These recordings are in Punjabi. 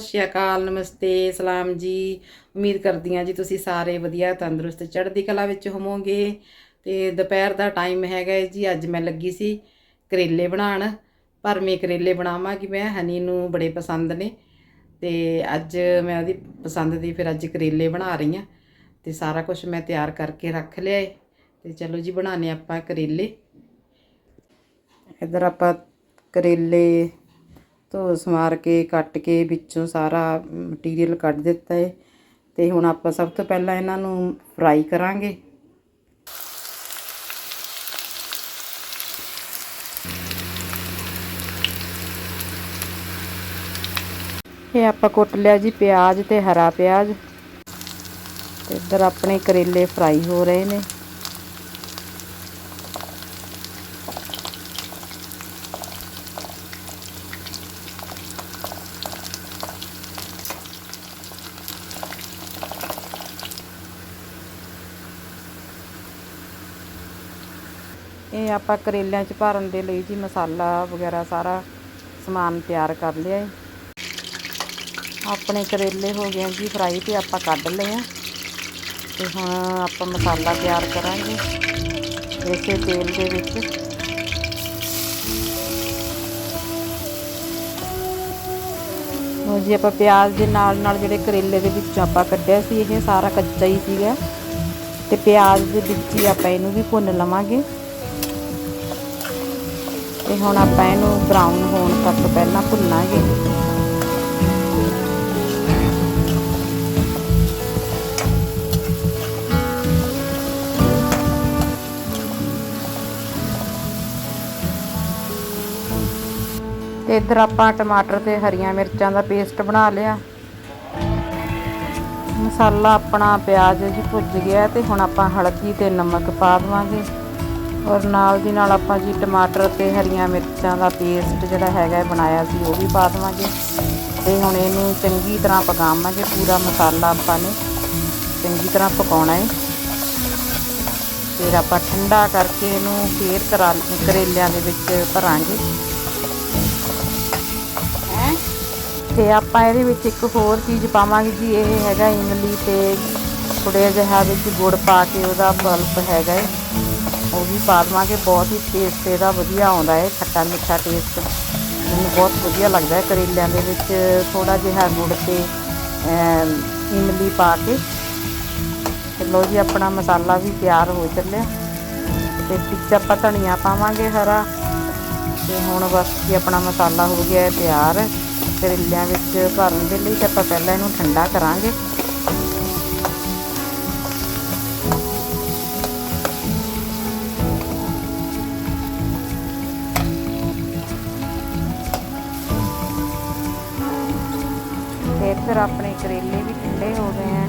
ਸਤਿ ਸ਼੍ਰੀ ਅਕਾਲ, ਨਮਸਤੇ, ਸਲਾਮ ਜੀ। ਉਮੀਦ ਕਰਦੀ ਹਾਂ ਜੀ ਤੁਸੀਂ ਸਾਰੇ ਵਧੀਆ, ਤੰਦਰੁਸਤ, ਚੜ੍ਹਦੀ ਕਲਾ ਵਿੱਚ ਹੋਵੋਗੇ। ਤੇ ਦੁਪਹਿਰ ਦਾ ਟਾਈਮ ਹੈਗਾ ਜੀ, ਅੱਜ ਮੈਂ ਲੱਗੀ ਸੀ ਕਰੇਲੇ ਬਣਾਉਣ। ਪਰ ਮੈਂ ਕਰੇਲੇ ਬਣਾਵਾਂਗੀ ਮੈਂ, ਹਨੀ ਨੂੰ ਬੜੇ ਪਸੰਦ ਨੇ। ਤੇ ਅੱਜ ਮੈਂ ਉਹਦੀ ਪਸੰਦ ਦੀ ਫਿਰ ਅੱਜ ਕਰੇਲੇ ਬਣਾ ਰਹੀ ਹਾਂ। ਤੇ ਸਾਰਾ ਕੁਝ ਮੈਂ ਤਿਆਰ ਕਰਕੇ ਰੱਖ ਲਿਆ ਏ। ਤੇ ਚਲੋ ਜੀ, ਬਣਾਉਂਦੇ ਆਪਾਂ ਕਰੇਲੇ। ਇੱਧਰ ਆਪਾਂ ਕਰੇਲੇ ਧੋ ਸਮਾਰ ਕੇ, ਕੱਟ ਕੇ ਵਿੱਚੋਂ ਸਾਰਾ ਮਟੀਰੀਅਲ ਕੱਢ ਦਿੱਤਾ ਹੈ ਤੇ ਹੁਣ ਆਪਾਂ ਸਭ ਤੋਂ ਪਹਿਲਾਂ ਇਹਨਾਂ ਨੂੰ ਫਰਾਈ ਕਰਾਂਗੇ। ਇਹ ਆਪਾਂ ਕੁੱਟ ਲਿਆ ਜੀ ਪਿਆਜ਼ ਤੇ ਹਰਾ ਪਿਆਜ਼। ਤੇ ਇੱਧਰ ਆਪਣੇ ਕਰੇਲੇ ਫਰਾਈ ਹੋ ਰਹੇ ਨੇ। ਇਹ ਆਪਾਂ ਕਰੇਲਿਆਂ 'ਚ ਭਰਨ ਦੇ ਲਈ ਜੀ ਮਸਾਲਾ ਵਗੈਰਾ ਸਾਰਾ ਸਮਾਨ ਤਿਆਰ ਕਰ ਲਿਆ ਹੈ ਆਪਣੇ ਕਰੇਲੇ ਹੋ ਗਏ ਜੀ ਫਰਾਈ ਤੇ ਆਪਾਂ ਕੱਢ ਲਏ ਆ। ਤੇ ਹੁਣ ਆਪਾਂ ਮਸਾਲਾ ਤਿਆਰ ਕਰਾਂਗੇ ਇਸੇ ਤੇਲ ਦੇ ਵਿੱਚ। ਲਓ ਜੀ ਆਪਾਂ ਪਿਆਜ਼ ਦੇ ਨਾਲ ਨਾਲ ਜਿਹੜੇ ਕਰੇਲੇ ਦੇ ਵਿੱਚ ਆਪਾਂ ਕੱਢਿਆ ਸੀ, ਇਹ ਸਾਰਾ ਕੱਚਾ ਹੀ ਸੀਗਾ। ਤੇ ਪਿਆਜ਼ ਦੇ ਵਿੱਚ ਹੀ ਆਪਾਂ ਇਹਨੂੰ ਵੀ ਭੁੰਨ ਲਵਾਂਗੇ। ਤੇ ਹੁਣ ਆਪਾਂ ਇਹਨੂੰ ਬਰਾਊਨ ਹੋਣ ਤੱਕ ਪਹਿਲਾਂ ਭੁੰਨਾਂਗੇ। ਤੇ ਇੱਧਰ ਆਪਾਂ ਟਮਾਟਰ ਤੇ ਹਰੀਆਂ ਮਿਰਚਾਂ ਦਾ ਪੇਸਟ ਬਣਾ ਲਿਆ। ਮਸਾਲਾ ਆਪਣਾ ਪਿਆਜ਼ ਜੀ ਭੁੱਜ ਗਿਆ ਤੇ ਹੁਣ ਆਪਾਂ ਹਲਦੀ ਤੇ ਨਮਕ ਪਾ ਦੇਵਾਂਗੇ। ਔਰ ਨਾਲ ਦੀ ਨਾਲ ਆਪਾਂ ਜੀ ਟਮਾਟਰ ਤੇ ਹਰੀਆਂ ਮਿਰਚਾਂ ਦਾ ਪੇਸਟ ਜਿਹੜਾ ਹੈਗਾ ਬਣਾਇਆ ਸੀ, ਉਹ ਵੀ ਪਾ ਦੇਵਾਂਗੇ। ਤੇ ਹੁਣ ਇਹਨੂੰ ਚੰਗੀ ਤਰ੍ਹਾਂ ਪਕਾਵਾਂਗੇ, ਪੂਰਾ ਮਸਾਲਾ ਆਪਾਂ ਨੇ ਚੰਗੀ ਤਰ੍ਹਾਂ ਪਕਾਉਣਾ ਹੈ ਫਿਰ ਆਪਾਂ ਠੰਡਾ ਕਰਕੇ ਇਹਨੂੰ ਫੇਰ ਕਰਾ, ਕਰੇਲਿਆਂ ਦੇ ਵਿੱਚ ਭਰਾਂਗੇ। ਤੇ ਆਪਾਂ ਇਹਦੇ ਵਿੱਚ ਇੱਕ ਹੋਰ ਚੀਜ਼ ਪਾਵਾਂਗੇ ਜੀ, ਇਹ ਹੈਗਾ ਇਮਲੀ ਤੇ ਥੋੜੇ ਜਿਹਾ ਵਿੱਚ ਗੁੜ ਪਾ ਕੇ ਉਹਦਾ ਬਲਬ ਹੈਗਾ ਹੈ ਉਹ ਵੀ ਪਾ ਦੇਵਾਂਗੇ। ਬਹੁਤ ਹੀ ਟੇਸਟ ਇਹਦਾ ਵਧੀਆ ਆਉਂਦਾ ਹੈ, ਖੱਟਾ ਮਿੱਠਾ ਟੇਸਟ ਮੈਨੂੰ ਬਹੁਤ ਵਧੀਆ ਲੱਗਦਾ ਹੈ ਕਰੇਲਿਆਂ ਦੇ ਵਿੱਚ। ਥੋੜਾ ਜਿਹਾ ਗੁੜ ਤੇ ਇਮਲੀ ਪਾ ਕੇ। ਤੇ ਲੋ ਜੀ, ਆਪਣਾ ਮਸਾਲਾ ਵੀ ਤਿਆਰ ਹੋ ਚੱਲਿਆ। ਤੇ ਵਿੱਚ ਆਪਾਂ ਧਨੀਆ ਪਾਵਾਂਗੇ ਹਰਾ। ਤੇ ਹੁਣ ਬਸ ਜੀ ਆਪਣਾ ਮਸਾਲਾ ਹੋ ਗਿਆ ਹੈ ਤਿਆਰ। ਕਰੇਲਿਆਂ ਵਿੱਚ ਭਰਨ ਦੇ ਲਈ ਤੇ ਆਪਾਂ ਪਹਿਲਾਂ ਇਹਨੂੰ ਠੰਡਾ ਕਰਾਂਗੇ। ਫਿਰ ਆਪਣੇ ਕਰੇਲੇ ਵੀ ਠੰਡੇ ਹੋ ਗਏ ਆ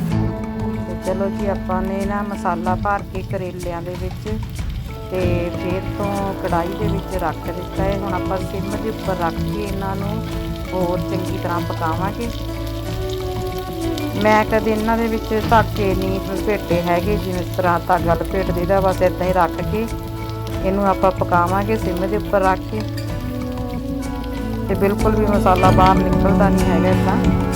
ਤੇ ਚਲੋ ਜੀ, ਆਪਾਂ ਨੇ ਨਾ ਮਸਾਲਾ ਭਰ ਕੇ ਕਰੇਲਿਆਂ ਦੇ ਵਿੱਚ ਤੇ ਫਿਰ ਤੋਂ ਕੜਾਈ ਦੇ ਵਿੱਚ ਰੱਖ ਦਿੱਤਾ ਹੈ ਹੁਣ ਆਪਾਂ ਸਿਮ ਦੇ ਉੱਪਰ ਰੱਖ ਕੇ ਇਹਨਾਂ ਨੂੰ ਹੋਰ ਚੰਗੀ ਤਰ੍ਹਾਂ ਪਕਾਵਾਂਗੇ। ਮੈਂ ਕਦੇ ਇਹਨਾਂ ਦੇ ਵਿੱਚ ਧਾਗੇ ਨਹੀਂ ਲਪੇਟੇ ਹੈਗੇ, ਜਿਵੇਂ ਇਸ ਤਰ੍ਹਾਂ ਧਾਗਾ ਲਪੇਟ ਦੇਦਾ ਬਸ ਇਦਾਂ ਹੀ ਰੱਖ ਕੇ ਇਹਨੂੰ ਆਪਾਂ ਪਕਾਵਾਂਗੇ ਸਿਮ ਦੇ ਉੱਪਰ ਰੱਖ ਕੇ। ਤੇ ਬਿਲਕੁਲ ਵੀ ਮਸਾਲਾ ਬਾਹਰ ਨਿਕਲਦਾ ਨਹੀਂ ਹੈਗਾ ਇਦਾਂ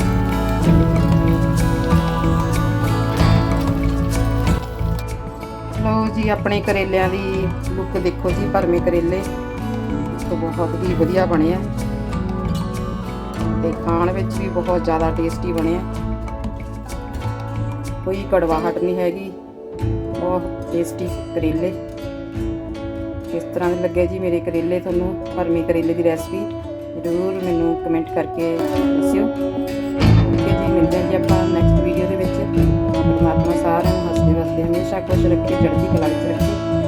ਲਓ ਜੀ, ਆਪਣੇ ਕਰੇਲਿਆਂ ਦੀ ਲੁੱਕ ਦੇਖੋ ਜੀ, ਭਰਵੇਂ ਕਰੇਲੇ। ਤੋਂ ਬਹੁਤ ਹੀ ਵਧੀਆ ਬਣੇ ਆ। ਤੇ ਖਾਣ ਵਿੱਚ ਵੀ ਬਹੁਤ ਜ਼ਿਆਦਾ ਟੇਸਟੀ ਬਣਿਆ ਕੋਈ ਕੜਵਾਹਟ ਨਹੀਂ ਹੈਗੀ। ਬਹੁਤ ਟੇਸਟੀ ਕਰੇਲੇ। ਕਿਸ ਤਰ੍ਹਾਂ ਦੇ ਲੱਗੇ ਜੀ ਮੇਰੇ ਕਰੇਲੇ ਤੁਹਾਨੂੰ, ਭਰਵੇਂ ਕਰੇਲੇ ਦੀ ਰੈਸਪੀ ਜ਼ਰੂਰ ਮੈਨੂੰ ਕਮੈਂਟ ਕਰਕੇ ਦੱਸਿਓ। ਪਰਮਾਤਮਾ ਸਾਰਿਆਂ ਨੂੰ ਹੱਸਦੇ ਵਸਦੇ ਹਮੇਸ਼ਾ ਖੁਸ਼ ਰੱਖੇ ਚੜ੍ਹਦੀ ਕਲਾ ਵਿੱਚ ਰੱਖੇ।